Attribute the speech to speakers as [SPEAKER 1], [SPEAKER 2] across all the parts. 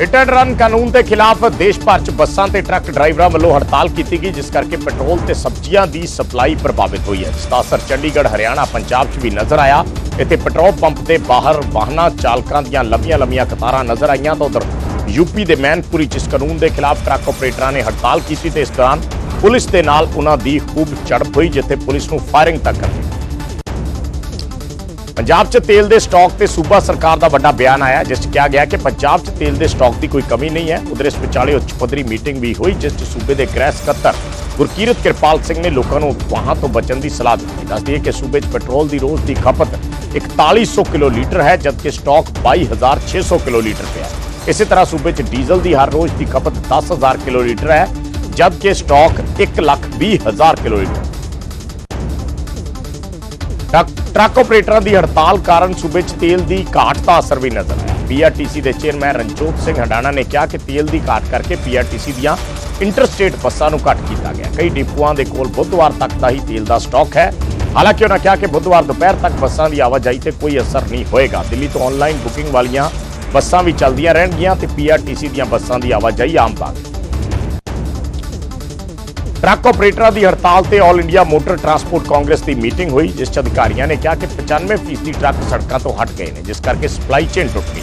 [SPEAKER 1] Hit and run ਕਾਨੂੰਨ ਦੇ ਖਿਲਾਫ ਦੇਸ਼ ਭਰ 'ਚ ਬੱਸਾਂ ਤੇ ਟਰੱਕ ਡਰਾਈਵਰਾਂ ਵੱਲੋਂ ਹੜਤਾਲ ਕੀਤੀ ਗਈ, ਜਿਸ ਕਰਕੇ ਪੈਟਰੋਲ ਤੇ ਸਬਜ਼ੀਆਂ ਦੀ ਸਪਲਾਈ ਪ੍ਰਭਾਵਿਤ ਹੋਈ ਹੈ। ਜਿਸ ਦਾ ਅਸਰ ਚੰਡੀਗੜ੍ਹ, ਹਰਿਆਣਾ, ਪੰਜਾਬ 'ਚ ਵੀ ਨਜ਼ਰ ਆਇਆ। ਇੱਥੇ ਪੈਟਰੋਲ ਪੰਪ ਦੇ ਬਾਹਰ ਵਾਹਨਾਂ ਚਾਲਕਾਂ ਦੀਆਂ ਲੰਬੀਆਂ ਲੰਬੀਆਂ ਕਤਾਰਾਂ ਨਜ਼ਰ ਆਈਆਂ ਤਾਂ ਉਧਰ ਯੂਪੀ ਦੇ ਮੈਨਪੁਰੀ 'ਚ ਇਸ ਕਾਨੂੰਨ ਦੇ ਖਿਲਾਫ ਟਰੱਕ ਆਪਰੇਟਰਾਂ ਨੇ ਹੜਤਾਲ ਕੀਤੀ ਤੇ ਇਸ ਦੌਰਾਨ ਪੁਲਿਸ ਦੇ ਨਾਲ ਉਹਨਾਂ ਦੀ ਖੂਬ ਝੜਪ ਹੋਈ, ਜਿੱਥੇ ਪੁਲਿਸ ਨੂੰ ਫਾਇਰਿੰਗ ਤੱਕ ਕਰ ਪੰਜਾਬ 'ਚ ਤੇਲ ਦੇ ਸਟਾਕ ਤੇ ਸੂਬਾ ਸਰਕਾਰ ਦਾ ਵੱਡਾ ਬਿਆਨ ਆਇਆ ਜਿਸ 'ਚ ਕਿਹਾ ਗਿਆ ਕਿ ਪੰਜਾਬ 'ਚ ਤੇਲ ਦੇ ਸਟਾਕ ਦੀ ਕੋਈ ਕਮੀ ਨਹੀਂ ਹੈ ਉਧਰ ਇਸ ਵਿਚਾਲੇ ਉੱਚ ਪੱਧਰੀ ਮੀਟਿੰਗ ਵੀ ਹੋਈ ਜਿਸ 'ਚ ਸੂਬੇ ਦੇ ਗ੍ਰਹਿ ਸਕੱਤਰ ਗੁਰਕੀਰਤ ਕਿਰਪਾਲ ਸਿੰਘ ਨੇ ਲੋਕਾਂ ਨੂੰ ਵਾਹਾਂ ਤੋਂ ਬਚਣ ਦੀ ਸਲਾਹ ਦਿੱਤੀ ਦੱਸਦੀ ਹੈ ਕਿ ਸੂਬੇ 'ਚ ਪੈਟਰੋਲ ਦੀ ਰੋਜ਼ ਦੀ ਖਪਤ 4100 ਕਿਲੋ ਲੀਟਰ ਹੈ ਜਦਕਿ ਸਟਾਕ 22600 ਕਿਲੋ ਲੀਟਰ ਪਿਆ ਹੈ ਇਸੇ ਤਰ੍ਹਾਂ ਸੂਬੇ 'ਚ ਡੀਜ਼ਲ ਦੀ ਹਰ ਰੋਜ਼ ਦੀ ਖਪਤ 10000 ਕਿਲੋ ਲੀਟਰ ਹੈ ਜਦਕਿ stock 120000 kilo litre truck truck ਆਪਰੇਟਰਾਂ ਦੀ ਹੜਤਾਲ ਕਾਰਨ ਸੂਬੇ 'ਚ ਤੇਲ ਦੀ ਘਾਟ ਦਾ ਅਸਰ ਵੀ ਨਜ਼ਰ ਆਇਆ। ਪੀਆਰਟੀਸੀ ਦੇ ਚੇਅਰਮੈਨ ਰਣਜੋਤ ਸਿੰਘ ਹੰਡਾਣਾ ਨੇ ਕਿਹਾ ਕਿ ਤੇਲ ਦੀ ਘਾਟ ਕਰਕੇ ਪੀਆਰਟੀਸੀ ਦੀਆਂ ਇੰਟਰਸਟੇਟ ਬੱਸਾਂ ਨੂੰ ਘੱਟ ਕੀਤਾ ਗਿਆ। ਕਈ ਡਿਪੂਆਂ ਦੇ ਕੋਲ ਬੁੱਧਵਾਰ ਤੱਕ ਦਾ ਹੀ ਤੇਲ ਦਾ ਸਟਾਕ ਹੈ। ਹਾਲਾਂਕਿ ਉਹਨਾਂ ਕਿਹਾ ਕਿ ਬੁੱਧਵਾਰ ਦੁਪਹਿਰ ਤੱਕ ਬੱਸਾਂ ਦੀ ਆਵਾਜਾਈ ਤੇ ਕੋਈ ਅਸਰ ਨਹੀਂ ਹੋਏਗਾ। ਦਿੱਲੀ ਤੋਂ ਆਨਲਾਈਨ ਬੁਕਿੰਗ ਵਾਲੀਆਂ ਬੱਸਾਂ ਵੀ ਚੱਲਦੀਆਂ ਰਹਿਣਗੀਆਂ ਤੇ ਪੀਆਰਟੀਸੀ ਦੀਆਂ ਬੱਸਾਂ ਦੀ ਆਵਾਜਾਈ ਆਮ ਬਾਗ ਟਰੱਕ ਆਪਰੇਟਰਾਂ ਦੀ ਹੜਤਾਲ ਤੇ All India Motor Transport Congress ਦੀ ਮੀਟਿੰਗ ਹੋਈ, ਜਿਸ 'ਚ ਅਧਿਕਾਰੀਆਂ ਨੇ ਕਿਹਾ ਕਿ 95% ਟਰੱਕ ਸੜਕਾਂ ਤੋਂ ਹਟ ਗਏ ਨੇ, ਜਿਸ ਕਰਕੇ ਸਪਲਾਈ ਚੇਨ ਟੁੱਟ ਗਈ।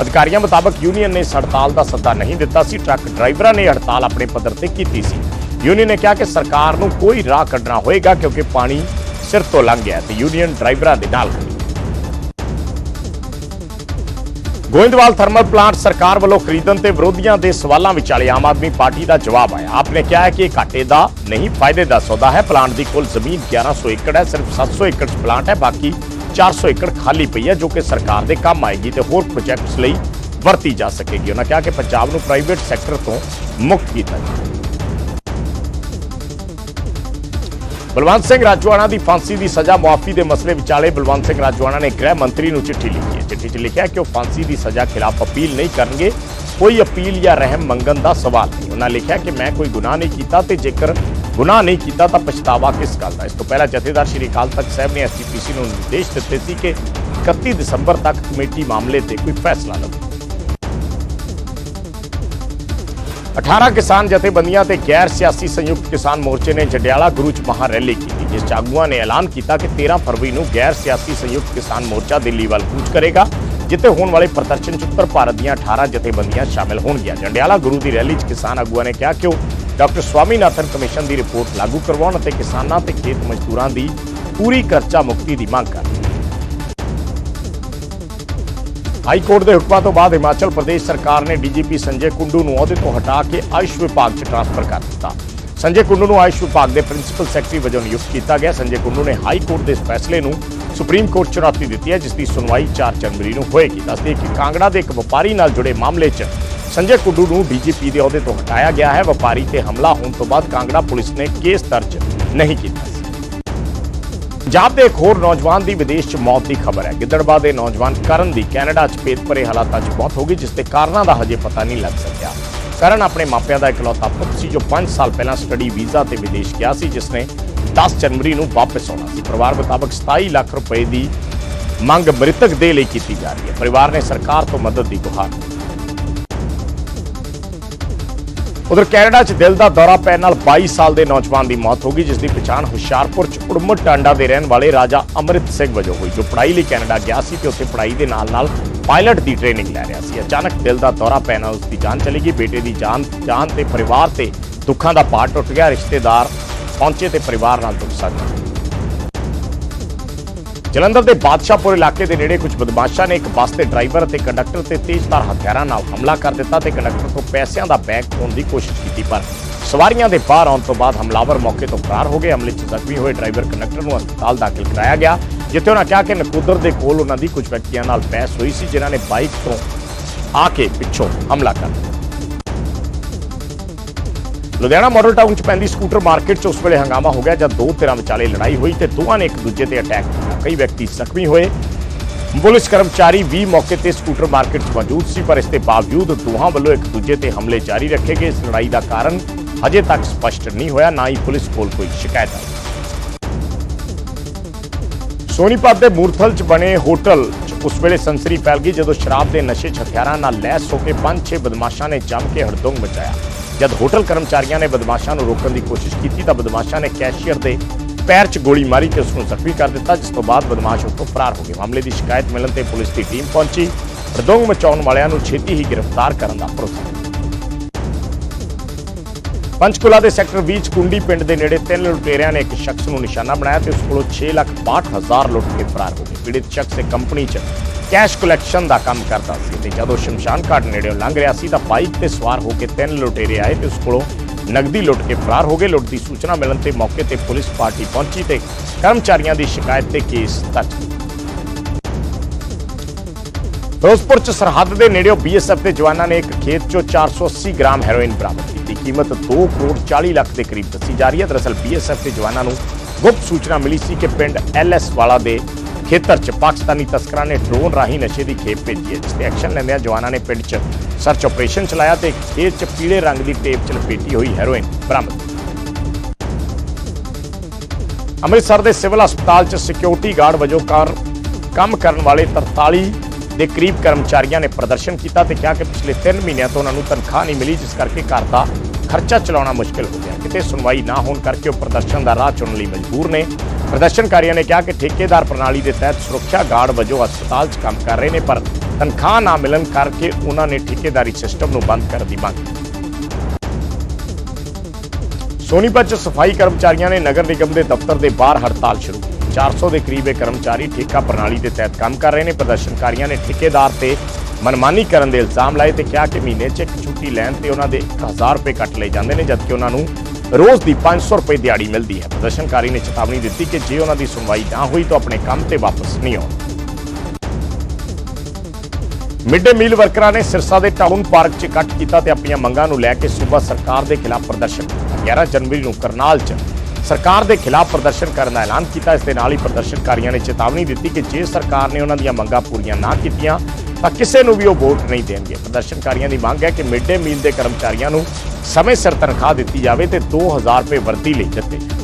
[SPEAKER 1] ਅਧਿਕਾਰੀਆਂ ਮੁਤਾਬਕ ਯੂਨੀਅਨ ਨੇ ਇਸ ਹੜਤਾਲ ਦਾ ਸੱਦਾ ਨਹੀਂ ਦਿੱਤਾ ਸੀ, ਟਰੱਕ ਡਰਾਈਵਰਾਂ ਨੇ ਹੜਤਾਲ ਆਪਣੇ ਪੱਧਰ ਤੇ ਕੀਤੀ ਸੀ। ਯੂਨੀਅਨ ਨੇ ਕਿਹਾ ਕਿ ਸਰਕਾਰ ਨੂੰ ਕੋਈ ਰਾਹ ਕੱਢਣਾ ਹੋਏਗਾ, ਕਿਉਂਕਿ ਪਾਣੀ ਸਿਰ ਤੋਂ ਲੰਘ ਗਿਆ ਤੇ ਯੂਨੀਅਨ ਡਰਾਈਵਰਾਂ ਦੇ ਨਾਲ ਖੜੀ ਗੋਇੰਦਵਾਲ ਥਰਮਲ ਪਲਾਂਟ ਸਰਕਾਰ ਵੱਲੋਂ ਖਰੀਦਣ ਤੇ ਵਿਰੋਧੀਆਂ ਦੇ ਸਵਾਲਾਂ ਵਿਚਾਲੇ ਆਮ ਆਦਮੀ ਪਾਰਟੀ ਦਾ ਜਵਾਬ ਆਇਆ। ਆਪਨੇ ਕਿਹਾ ਹੈ ਕਿ ਇਹ ਘਾਟੇ ਦਾ ਨਹੀਂ, ਫਾਇਦੇ ਦਾ ਸੌਦਾ ਹੈ। ਪਲਾਂਟ ਦੀ ਕੁੱਲ ਜ਼ਮੀਨ 1100 ਏਕੜ ਹੈ, ਸਿਰਫ 700 ਏਕੜ 'ਚ ਪਲਾਂਟ ਹੈ, ਬਾਕੀ 400 ਏਕੜ ਖਾਲੀ ਪਈ ਹੈ, ਜੋ ਕਿ ਸਰਕਾਰ ਦੇ ਕੰਮ ਆਏਗੀ ਤੇ ਹੋਰ ਪ੍ਰੋਜੈਕਟਸ ਲਈ ਵਰਤੀ ਜਾ ਸਕੇਗੀ। ਉਹਨਾਂ ਕਿਹਾ ਕਿ ਪੰਜਾਬ ਨੂੰ ਪ੍ਰਾਈਵੇਟ ਸੈਕਟਰ ਤੋਂ ਮੁਕਤ ਕੀਤਾ ਜਾਵੇ। ਬਲਵੰਤ ਸਿੰਘ ਰਾਜਵਾਨਾ ਦੀ ਫਾਂਸੀ ਦੀ ਸਜ਼ਾ ਮੁਆਫੀ ਦੇ ਮਸਲੇ ਵਿਚਾਲੇ ਬਲਵੰਤ ਸਿੰਘ ਰਾਜਵਾਨਾ ਨੇ ਗ੍ਰਹਿ ਮੰਤਰੀ ਨੂੰ ਚਿੱਠੀ ਲਿਖੀ ਹੈ। ਚਿੱਠੀ 'ਚ ਲਿਖਿਆ ਕਿ ਉਹ ਫਾਂਸੀ ਦੀ ਸਜ਼ਾ ਖਿਲਾਫ ਅਪੀਲ ਨਹੀਂ ਕਰਨਗੇ, ਕੋਈ ਅਪੀਲ ਜਾਂ ਰਹਿਮ ਮੰਗਣ ਦਾ ਸਵਾਲ ਨਹੀਂ। ਉਹਨਾਂ ਲਿਖਿਆ ਕਿ ਮੈਂ ਕੋਈ ਗੁਨਾਹ ਨਹੀਂ ਕੀਤਾ ਤੇ ਜੇਕਰ ਗੁਨਾਹ ਨਹੀਂ ਕੀਤਾ ਤਾਂ ਪਛਤਾਵਾ ਕਿਸ ਗੱਲ ਦਾ? ਇਸ ਤੋਂ ਪਹਿਲਾਂ ਜਥੇਦਾਰ ਸ਼੍ਰੀ ਅਕਾਲ ਤਖਤ ਸਾਹਿਬ ਨੇ ਐਸਜੀਪੀਸੀ ਨੂੰ ਨਿਰਦੇਸ਼ ਦਿੱਤੇ ਸੀ ਕਿ 31 ਦਸੰਬਰ ਤੱਕ ਕਮੇਟੀ ਮਾਮਲੇ ਤੇ ਕੋਈ ਫੈਸਲਾ ਲਵੇ 18 ਕਿਸਾਨ ਜਥੇਬੰਦੀਆਂ ਤੇ ਗੈਰ ਸਿਆਸੀ ਸੰਯੁਕਤ ਕਿਸਾਨ ਮੋਰਚੇ ਨੇ ਜੰਡਿਆਲਾ ਗੁਰੂ ਚ ਮਹਾ ਰੈਲੀ ਕੀਤੀ, ਜਿਸ 'ਚ ਆਗੂਆਂ ਨੇ ਐਲਾਨ ਕੀਤਾ ਕਿ 13 ਫਰਵਰੀ ਨੂੰ ਗੈਰ ਸਿਆਸੀ ਸੰਯੁਕਤ ਕਿਸਾਨ ਮੋਰਚਾ ਦਿੱਲੀ ਵੱਲ ਕੂਚ ਕਰੇਗਾ, ਜਿੱਥੇ ਹੋਣ ਵਾਲੇ ਪ੍ਰਦਰਸ਼ਨ 'ਚ ਉੱਤਰ ਭਾਰਤ ਦੀਆਂ 18 ਜਥੇਬੰਦੀਆਂ ਸ਼ਾਮਿਲ ਹੋਣਗੀਆਂ। ਜੰਡਿਆਲਾ ਗੁਰੂ ਦੀ ਰੈਲੀ 'ਚ ਕਿਸਾਨ ਆਗੂਆਂ ਨੇ ਕਿਹਾ ਕਿ ਉਹ ਡਾਕਟਰ ਸਵਾਮੀਨਾਥਨ ਕਮਿਸ਼ਨ ਦੀ ਰਿਪੋਰਟ ਲਾਗੂ ਕਰਵਾਉਣ ਅਤੇ ਕਿਸਾਨਾਂ ਤੇ ਖੇਤ ਮਜ਼ਦੂਰਾਂ ਦੀ ਪੂਰੀ ਕਰਜ਼ਾ ਮੁਕਤੀ ਦੀ ਮੰਗ ਕਰਦੇ ਹਾਈ ਕੋਰਟ ਦੇ ਹੁਕਮਾਂ ਤੋਂ ਬਾਅਦ ਹਿਮਾਚਲ ਪ੍ਰਦੇਸ਼ ਸਰਕਾਰ ਨੇ ਡੀਜੀਪੀ ਸੰਜੇ ਕੁੰਡੂ ਨੂੰ ਅਹੁਦੇ ਤੋਂ ਹਟਾ ਕੇ ਆਯੁਸ਼ ਵਿਭਾਗ 'ਚ ਟ੍ਰਾਂਸਫਰ ਕਰ ਦਿੱਤਾ। ਸੰਜੇ ਕੁੰਡੂ ਨੂੰ ਆਯੁਸ਼ ਵਿਭਾਗ ਦੇ ਪ੍ਰਿੰਸੀਪਲ ਸੈਕਟਰੀ ਵਜੋਂ ਨਿਯੁਕਤ ਕੀਤਾ ਗਿਆ। ਸੰਜੇ ਕੁੰਡੂ ਨੇ ਹਾਈ ਕੋਰਟ ਦੇ ਇਸ ਫੈਸਲੇ ਨੂੰ ਸੁਪਰੀਮ ਕੋਰਟ ਚੁਣੌਤੀ ਦਿੱਤੀ ਹੈ ਜਿਸ ਦੀ ਸੁਣਵਾਈ 4 ਜਨਵਰੀ ਨੂੰ ਹੋਏਗੀ। ਦੱਸਦੇ ਕਿ ਕਾਂਗੜਾ ਦੇ ਇੱਕ ਵਪਾਰੀ ਨਾਲ ਜੁੜੇ ਮਾਮਲੇ 'ਚ ਸੰਜੇ ਕੁੰਡੂ ਨੂੰ ਡੀਜੀਪੀ ਦੇ ਅਹੁਦੇ ਤੋਂ ਹਟਾਇਆ ਗਿਆ ਹੈ। ਵਪਾਰੀ ਤੇ ਹਮਲਾ ਹੋਣ ਤੋਂ ਬਾਅਦ ਕਾਂਗੜਾ ਪੁਲਿਸ ਨੇ ਕੇਸ ਦਰਜ ਨਹੀਂ ਕੀਤਾ। ਪੰਜਾਬ ਦੇ ਇੱਕ ਹੋਰ ਨੌਜਵਾਨ ਦੀ ਵਿਦੇਸ਼ 'ਚ ਮੌਤ ਦੀ ਖਬਰ ਹੈ। ਗਿੱਦੜਬਾਹ ਦੇ ਨੌਜਵਾਨ ਕਰਨ ਦੀ ਕੈਨੇਡਾ 'ਚ ਭੇਦ ਭਰੇ ਹਾਲਾਤਾਂ 'ਚ ਮੌਤ ਹੋ ਗਈ, ਜਿਸ ਦੇ ਕਾਰਨਾਂ ਦਾ ਹਜੇ ਪਤਾ ਨਹੀਂ ਲੱਗ ਸਕਿਆ। ਕਰਨ ਆਪਣੇ ਮਾਪਿਆਂ ਦਾ ਇਕਲੌਤਾ ਪੁੱਤ ਸੀ, ਜੋ 5 ਸਾਲ ਪਹਿਲਾਂ ਸਟੱਡੀ ਵੀਜ਼ਾ ਤੇ ਵਿਦੇਸ਼ ਗਿਆ ਸੀ, ਜਿਸ ਨੇ 10 ਜਨਵਰੀ ਨੂੰ ਵਾਪਸ ਆਉਣਾ ਸੀ। ਪਰਿਵਾਰ ਮੁਤਾਬਕ 27 ਲੱਖ ਰੁਪਏ ਦੀ ਮੰਗ ਮ੍ਰਿਤਕ ਦੇ ਲਈ ਕੀਤੀ ਜਾ ਰਹੀ ਹੈ। ਪਰਿਵਾਰ ਨੇ ਸਰਕਾਰ ਤੋਂ ਮਦਦ ਦੀ ਗੁਹਾਰ ਉਧਰ ਕੈਨੇਡਾ 'ਚ ਦਿਲ ਦਾ ਦੌਰਾ ਪੈਣ ਨਾਲ 22 ਸਾਲ ਦੇ ਨੌਜਵਾਨ ਦੀ ਮੌਤ ਹੋ ਗਈ, ਜਿਸ ਦੀ ਪਛਾਣ ਹੁਸ਼ਿਆਰਪੁਰ 'ਚ ਉੜਮਟ ਟਾਂਡਾ ਦੇ ਰਹਿਣ ਵਾਲੇ ਰਾਜਾ ਅੰਮ੍ਰਿਤ ਸਿੰਘ ਵਜੋਂ ਹੋਈ, ਜੋ ਪੜ੍ਹਾਈ ਲਈ ਕੈਨੇਡਾ ਗਿਆ ਸੀ ਤੇ ਉੱਥੇ ਪੜ੍ਹਾਈ ਦੇ ਨਾਲ-ਨਾਲ ਪਾਇਲਟ ਦੀ ਟ੍ਰੇਨਿੰਗ ਲੈ ਰਿਹਾ ਸੀ। ਅਚਾਨਕ ਦਿਲ ਦਾ ਦੌਰਾ ਪੈਣ ਨਾਲ ਉਸ ਦੀ ਜਾਨ ਚਲੀ ਗਈ, ਬੇਟੇ ਦੀ ਜਾਨ ਜਾਨ ਤੇ ਪਰਿਵਾਰ ਤੇ ਦੁੱਖਾਂ ਦਾ ਪਾੜ ਟੁੱਟ ਗਿਆ, ਰਿਸ਼ਤੇਦਾਰ, ਪਹੁੰਚੇ ਤੇ ਪਰਿਵਾਰ ਨਾਲ ਦੁੱਖ ਸਾਂਝਾ। ਜਲੰਧਰ ਦੇ ਬਾਦਸ਼ਾਹਪੁਰ ਇਲਾਕੇ ਦੇ ਨੇੜੇ ਕੁਝ ਬਦਮਾਸ਼ਾਂ ਨੇ ਇੱਕ ਬੱਸ ਦੇ ਡਰਾਈਵਰ ਅਤੇ ਕੰਡਕਟਰ ਤੇ ਤੇਜ਼ਧਾਰ ਹਥਿਆਰਾਂ ਨਾਲ ਹਮਲਾ ਕਰ ਦਿੱਤਾ ਤੇ ਕੰਡਕਟਰ ਤੋਂ ਪੈਸਿਆਂ ਦਾ ਬੈਗ ਖੋਹਣ ਦੀ ਕੋਸ਼ਿਸ਼ ਕੀਤੀ, ਪਰ ਸਵਾਰੀਆਂ ਦੇ ਬਾਹਰ ਆਉਣ ਤੋਂ ਬਾਅਦ ਹਮਲਾਵਰ ਮੌਕੇ ਤੋਂ ਫਰਾਰ ਹੋ ਗਏ। ਹਮਲੇ 'ਚ ਜ਼ਖਮੀ ਹੋਏ ਡਰਾਈਵਰ ਕੰਡਕਟਰ ਨੂੰ ਹਸਪਤਾਲ ਦਾਖਲ ਕਰਾਇਆ ਗਿਆ, ਜਿੱਥੇ ਉਹਨਾਂ ਕਿਹਾ ਕਿ ਨਕੂਦਰ ਦੇ ਕੋਲ ਉਹਨਾਂ ਦੀ ਕੁਝ ਵਿਅਕਤੀਆਂ ਨਾਲ ਬਹਿਸ ਹੋਈ ਸੀ, ਜਿਨ੍ਹਾਂ ਨੇ ਬਾਈਕ ਤੋਂ ਆ ਕੇ ਪਿੱਛੋਂ ਹਮਲਾ ਕਰ ਦਿੱਤਾ ਲੁਧਿਆਣਾ ਮਾਡਲ ਟਾਊਨ 'ਚ ਪੈਂਦੀ ਸਕੂਟਰ ਮਾਰਕੀਟ 'ਚ ਉਸ ਵੇਲੇ ਹੰਗਾਮਾ ਹੋ ਗਿਆ, ਜਦ ਦੋ ਧਿਰਾਂ ਵਿਚਾਲੇ ਲੜਾਈ ਹੋਈ ਤੇ ਦੋਵਾਂ ਨੇ ਇੱਕ ਦੂਜੇ ਤੇ ਅਟੈਕ ਕਈ ਵਿਅਕਤੀ ਜ਼ਖਮੀ ਹੋਏ। ਪੁਲਿਸ ਕਰਮਚਾਰੀ ਵੀ ਮੌਕੇ ਤੇ ਸਕੂਟਰ ਮਾਰਕੀਟ 'ਚ ਮੌਜੂਦ ਸੀ, ਪਰ ਇਸ ਦੇ ਬਾਵਜੂਦ ਦੋਹਾਂ ਵੱਲੋਂ ਇੱਕ ਦੂਜੇ ਤੇ ਹਮਲੇ ਜਾਰੀ ਰੱਖੇ ਗਏ। ਇਸ ਲੜਾਈ ਦਾ ਕਾਰਨ ਅਜੇ ਤੱਕ ਸਪਸ਼ਟ ਨਹੀਂ ਹੋਇਆ, ਨਾ ਹੀ ਪੁਲਿਸ ਕੋਲ ਕੋਈ ਸ਼ਿਕਾਇਤ ਆਈ। ਸੋਨੀਪਤ ਦੇ ਮੂਰਥਲ 'ਚ ਬਣੇ ਹੋਟਲ 'ਚ ਉਸ ਵੇਲੇ ਸੰਸਰੀ ਫੈਲ ਗਈ ਜਦੋਂ ਸ਼ਰਾਬ ਦੇ ਨਸ਼ੇ 'ਚ ਹਥਿਆਰਾਂ ਨਾਲ ਲੈਸ ਹੋ ਕੇ ਪੰਜ ਛੇ ਬਦਮਾਸ਼ਾਂ ਨੇ ਜੰਮ ਕੇ ਹੜਦੰਗ ਮਚਾਇਆ। ਜਦ ਹੋਟਲ ਕਰਮਚਾਰੀਆਂ ਨੇ ਬਦਮਾਸ਼ਾਂ ਨੂੰ ਰੋਕਣ ਦੀ ਕੋਸ਼ਿਸ਼ ਕੀਤੀ ਤਾਂ ਬਦਮਾਸ਼ਾਂ ਨੇ ਕੈਸ਼ੀਅਰ ਦੇ ਪੈਰ 'ਚ ਗੋਲੀ ਮਾਰੀ ਤੇ ਉਸ ਨੂੰ ਜ਼ਖਮੀ ਕਰ ਦਿੱਤਾ, ਜਿਸ ਤੋਂ ਬਾਅਦ ਬਦਮਾਸ਼ ਉਸ ਫਰਾਰ ਹੋ ਗਏ। ਮਾਮਲੇ ਦੀ ਸ਼ਿਕਾਇਤ ਮਿਲਣ ਤੇ ਪੁਲਿਸ ਦੀ ਟੀਮ ਪਹੁੰਚੀ ਹੜਦੰਗ ਮਚਾਉਣ ਵਾਲਿਆਂ ਨੂੰ ਛੇਤੀ ਹੀ ਗ੍ਰਿਫਤਾਰ ਕਰਨ ਦਾ ਭਰੋਸਾ ਪੰਚਕੁਲਾ ਦੇ ਸੈਕਟਰ 20 ਚ ਕੁੰਡੀ ਪਿੰਡ ਦੇ ਨੇੜੇ ਤਿੰਨ ਲੁਟੇਰਿਆਂ ਨੇ ਇੱਕ ਸ਼ਖਸ ਨੂੰ ਨਿਸ਼ਾਨਾ ਬਣਾਇਆ ਤੇ ਉਸ ਕੋਲੋਂ 6 ਲੱਖ 62 ਹਜ਼ਾਰ ਲੁੱਟ ਕੇ ਫਰਾਰ ਹੋ ਗਏ। ਪੀੜਿਤ ਸ਼ਖਸ ਇੱਕ ਕੰਪਨੀ 'ਚ ਕੈਸ਼ ਕਲੈਕਸ਼ਨ ਦਾ ਕੰਮ ਕਰਦਾ ਸੀ ਤੇ ਜਦੋਂ ਸ਼ਮਸ਼ਾਨ ਘਾਟ ਨੇੜੇ ਲੰਘ ਰਿਹਾ ਸੀ ਤਾਂ ਬਾਈਕ ਤੇ ਸਵਾਰ ਹੋ ਕੇ ਤਿੰਨ ਲੁਟੇਰੇ ਆਏ ਤੇ ਉਸ ਕੋਲੋਂ ਨਗਦੀ ਲੁੱਟ ਕੇ ਫਰਾਰ ਹੋ ਗਏ। ਲੁੱਟ ਦੀ ਸੂਚਨਾ ਮਿਲਣ ਤੇ ਮੌਕੇ ਤੇ ਪੁਲਿਸ ਪਾਰਟੀ ਪਹੁੰਚੀ ਤੇ ਕਰਮਚਾਰੀਆਂ ਦੀ ਸ਼ਿਕਾਇਤ ਤੇ ਕੇਸ ਦਰਜ ਫਿਰੋਜ਼ਪੁਰ ਚ ਸਰਹੱਦ ਦੇ ਨੇੜਿਓਂ ਬੀਐਸਐਫ ਦੇ ਜਵਾਨਾਂ ਨੇ ਇੱਕ ਖੇਤ ਚੋਂ 480 ਗ੍ਰਾਮ ਹੈਰੋਇਨ ਬਰਾਮਦ ਕੀਤੀ। ਕੀਮਤ 2 ਕਰੋੜ 40 ਲੱਖ ਦੇ ਕਰੀਬ ਦੱਸੀ ਜਾ ਰਹੀ ਹੈ। ਦਰਅਸਲ ਬੀਐਸਐਫ ਦੇ ਜਵਾਨਾਂ ਨੂੰ ਗੁਪਤ ਸੂਚਨਾ ਮਿਲੀ ਸੀ ਕਿ ਪਿੰਡ ਐਲਐਸ ਵਾਲਾ ਦੇ ਖੇਤਰ ਚ ਪਾਕਿਸਤਾਨੀ ਤਸਕਰਾਂ ਨੇ ਡਰੋਨ ਰਾਹੀਂ ਨਸ਼ੇ ਦੀ ਖੇਪ ਭੇਜੀ ਹੈ, ਜਿਸ ਤੇ ਐਕਸ਼ਨ ਲੈਂਦਿਆਂ ਜਵਾਨਾਂ ਨੇ ਪਿੰਡ ਚ ਸਰਚ ਆਪਰੇਸ਼ਨ ਚਲਾਇਆ ਤੇ ਖੇਤ ਚ ਪੀਲੇ ਰੰਗ ਦੀ ਟੇਪ ਚ ਲਪੇਟੀ ਹੋਈ ਹੈਰੋਇਨ ਬਰਾਮਦ। ਅੰਮ੍ਰਿਤਸਰ ਦੇ ਸਿਵਲ ਹਸਪਤਾਲ 'ਚ ਸਿਕਿਉਰਿਟੀ ਗਾਰਡ ਵਜੋਂ ਕਾਰ ਕੰਮ ਕਰਨ ਵਾਲੇ 43 ਦੇ ਕਰੀਬ ਕਰਮਚਾਰੀਆਂ ਨੇ ਪ੍ਰਦਰਸ਼ਨ ਕੀਤਾ ਤੇ ਕਿਹਾ ਕਿ ਪਿਛਲੇ 3 ਮਹੀਨਿਆਂ ਤੋਂ ਉਹਨਾਂ ਨੂੰ ਤਨਖਾਹ ਨਹੀਂ ਮਿਲੀ, ਜਿਸ ਕਰਕੇ ਘਰ ਦਾ ਖਰਚਾ ਚਲਾਉਣਾ ਮੁਸ਼ਕਲ ਹੋ ਗਿਆ। ਕਿਤੇ ਸੁਣਵਾਈ ਨਾ ਹੋਣ ਕਰਕੇ ਉਹ ਪ੍ਰਦਰਸ਼ਨ ਦਾ ਰਾਹ ਚੁਣਨ ਲਈ ਮਜਬੂਰ ਨੇ। ਪ੍ਰਦਰਸ਼ਨਕਾਰੀਆਂ ਨੇ ਕਿਹਾ ਕਿ ਠੇਕੇਦਾਰ ਪ੍ਰਣਾਲੀ ਦੇ ਤਹਿਤ ਸੁਰੱਖਿਆ ਗਾਰਡ ਵਜੋਂ ਹਸਪਤਾਲ 'ਚ ਕੰਮ ਕਰ ਰਹੇ ਨੇ, ਪਰ ਤਨਖਾਹ ਨਾ ਮਿਲਣ ਕਰਕੇ ਉਹਨਾਂ ਨੇ ਠੇਕੇਦਾਰੀ ਸਿਸਟਮ ਨੂੰ ਬੰਦ ਕਰਨ ਦੀ ਮੰਗ। ਕੀਤੀ ਸੋਨੀਪਤ ਚ ਸਫ਼ਾਈ ਕਰਮਚਾਰੀਆਂ ਨੇ ਨਗਰ ਨਿਗਮ ਦੇ ਦਫ਼ਤਰ ਦੇ ਬਾਹਰ ਹੜਤਾਲ ਸ਼ੁਰੂ ਕੀਤੀ। 400 ਦੇ ਕਰੀਬ ਇਹ ਕਰਮਚਾਰੀ ਠੇਕਾ ਪ੍ਰਣਾਲੀ ਦੇ ਤਹਿਤ ਕੰਮ ਕਰ ਰਹੇ ਨੇ। ਪ੍ਰਦਰਸ਼ਨਕਾਰੀਆਂ ਨੇ ਠੇਕੇਦਾਰ ਤੇ ਮਨਮਾਨੀ ਕਰਨ ਦੇ ਇਲਜ਼ਾਮ ਲਾਏ ਤੇ ਕਿਹਾ ਕਿ ਮਹੀਨੇ 'ਚ ਇੱਕ ਛੁੱਟੀ ਲੈਣ ਤੇ ਉਹਨਾਂ ਦੇ 1000 ਰੁਪਏ ਕੱਟ ਲਏ ਜਾਂਦੇ ਨੇ, ਜਦਕਿ ਉਹਨਾਂ ਨੂੰ ਰੋਜ਼ ਦੀ 500 ਰੁਪਏ ਦਿਹਾੜੀ ਮਿਲਦੀ ਹੈ। ਪ੍ਰਦਰਸ਼ਨਕਾਰੀ ਨੇ ਚੇਤਾਵਨੀ ਦਿੱਤੀ ਕਿ ਜੇ ਉਹਨਾਂ ਦੀ ਸੁਣਵਾਈ ਨਾ ਹੋਈ ਤਾਂ ਆਪਣੇ ਕੰਮ ਤੇ ਵਾਪਸ ਨਹੀਂ ਆਉਣ। ਮਿਡ ਡੇ ਮੀਲ ਵਰਕਰਾਂ ਨੇ ਸਿਰਸਾ ਦੇ ਟਾਊਨ ਪਾਰਕ 'ਚ ਇਕੱਠ ਕੀਤਾ ਤੇ ਆਪਣੀਆਂ ਮੰਗਾਂ ਨੂੰ ਲੈ ਕੇ ਸੂਬਾ ਸਰਕਾਰ ਦੇ ਖਿਲਾਫ ਪ੍ਰਦਰਸ਼ਨ ਕੀਤਾ। 11 ਜਨਵਰੀ ਨੂੰ ਕਰਨਾਲ 'ਚ ਸਰਕਾਰ ਦੇ ਖਿਲਾਫ ਪ੍ਰਦਰਸ਼ਨ ਕਰਨ ਦਾ ਐਲਾਨ ਕੀਤਾ। ਇਸ ਦੇ ਨਾਲ ਹੀ ਪ੍ਰਦਰਸ਼ਨਕਾਰੀਆਂ ਨੇ ਚੇਤਾਵਨੀ ਦਿੱਤੀ ਕਿ ਜੇ ਸਰਕਾਰ ਨੇ ਉਹਨਾਂ ਦੀਆਂ ਮੰਗਾਂ ਪੂਰੀਆਂ ਨਾ ਕੀਤੀਆਂ ਤਾਂ ਕਿਸੇ ਨੂੰ ਵੀ ਉਹ ਵੋਟ ਨਹੀਂ ਦੇਣਗੇ। ਪ੍ਰਦਰਸ਼ਨਕਾਰੀਆਂ ਦੀ ਮੰਗ ਹੈ ਕਿ ਮਿਡ ਡੇ ਮੀਲ ਦੇ ਕਰਮਚਾਰੀਆਂ ਨੂੰ ਸਮੇਂ ਸਿਰ ਤਨਖਾਹ ਦਿੱਤੀ ਜਾਵੇ ਤੇ 2000 ਰੁਪਏ ਵਰਦੀ ਲਈ ਦਿੱਤੇ ਜਾਣ।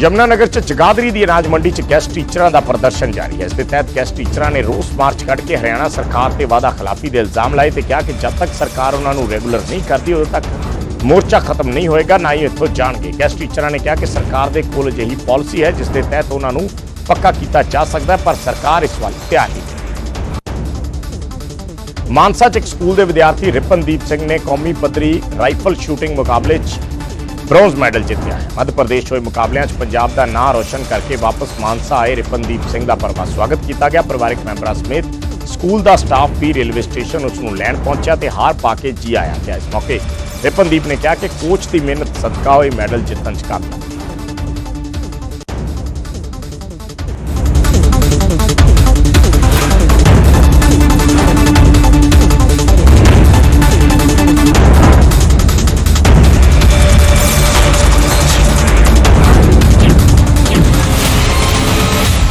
[SPEAKER 1] ਯਮੁਨਾਨਗਰ ਚ ਜਗਾਦਰੀ ਦੀ ਅਨਾਜ ਮੰਡੀ ਚ ਗੈਸਟ ਟੀਚਰਾਂ ਦਾ ਪ੍ਰਦਰਸ਼ਨ ਜਾਰੀ ਹੈ। ਇਸ ਦੇ ਤਹਿਤ ਗੈਸਟ ਟੀਚਰਾਂ ਨੇ ਰੋਸ ਮਾਰਚ ਕੱਢ ਕੇ ਹਰਿਆਣਾ ਸਰਕਾਰ ਤੇ ਵਾਅਦਾ ਖਿਲਾਫੀ ਦੇ ਇਲਜ਼ਾਮ ਲਾਏ ਤੇ ਕਿਹਾ ਕਿ ਜਦ ਤੱਕ ਸਰਕਾਰ ਉਹਨਾਂ ਨੂੰ ਰੈਗੂਲਰ ਨਹੀਂ ਕਰਦੀ, ਉਦੋਂ ਤੱਕ ਮੋਰਚਾ ਖਤਮ ਨਹੀਂ ਹੋਏਗਾ, ਨਾ ਹੀ ਇੱਥੋਂ ਜਾਣਗੇ। ਗੈਸਟ ਟੀਚਰਾਂ ਨੇ ਕਿਹਾ ਕਿ ਸਰਕਾਰ ਦੇ ਕੋਲ ਅਜਿਹੀ ਪਾਲਿਸੀ ਹੈ ਜਿਸ ਦੇ ਤਹਿਤ ਉਹਨਾਂ ਨੂੰ ਪੱਕਾ ਕੀਤਾ ਜਾ ਸਕਦਾ ਪਰ ਸਰਕਾਰ ਇਸ ਵੱਲ ਧਿਆਨ ਨਹੀਂ ਦੇ ਮਾਨਸਾ ਚ ਇੱਕ ਸਕੂਲ ਦੇ ਵਿਦਿਆਰਥੀ ਰਿਪਨਦੀਪ ਸਿੰਘ ਨੇ ਕੌਮੀ ਪੱਧਰੀ ਰਾਈਫਲ ਸ਼ੂਟਿੰਗ ਮੁਕਾਬਲੇ 'ਚ ਬ੍ਰੌਂਜ਼ ਮੈਡਲ ਜਿੱਤਿਆ ਹੈ। ਮੱਧ ਪ੍ਰਦੇਸ਼ ਹੋਏ ਮੁਕਾਬਲਿਆਂ 'ਚ ਪੰਜਾਬ ਦਾ ਨਾਂ ਰੋਸ਼ਨ ਕਰਕੇ ਵਾਪਸ ਮਾਨਸਾ ਆਏ ਰਿਪਨਦੀਪ ਸਿੰਘ ਦਾ ਭਰਵਾਂ ਸਵਾਗਤ ਕੀਤਾ ਗਿਆ। ਪਰਿਵਾਰਕ ਮੈਂਬਰਾਂ ਸਮੇਤ ਸਕੂਲ ਦਾ ਸਟਾਫ ਵੀ ਰੇਲਵੇ ਸਟੇਸ਼ਨ ਉਸ ਨੂੰ ਲੈਣ ਪਹੁੰਚਿਆ ਤੇ ਹਾਰ ਪਾ ਕੇ ਜੀ ਆਇਆ ਗਿਆ। ਇਸ ਮੌਕੇ ਰਿਪਨਦੀਪ ਨੇ ਕਿਹਾ ਕਿ ਕੋਚ ਦੀ ਮਿਹਨਤ ਸਦਕਾ ਹੋਏ ਮੈਡਲ ਜਿੱਤਣ 'ਚ ਕਾਮਯਾਬ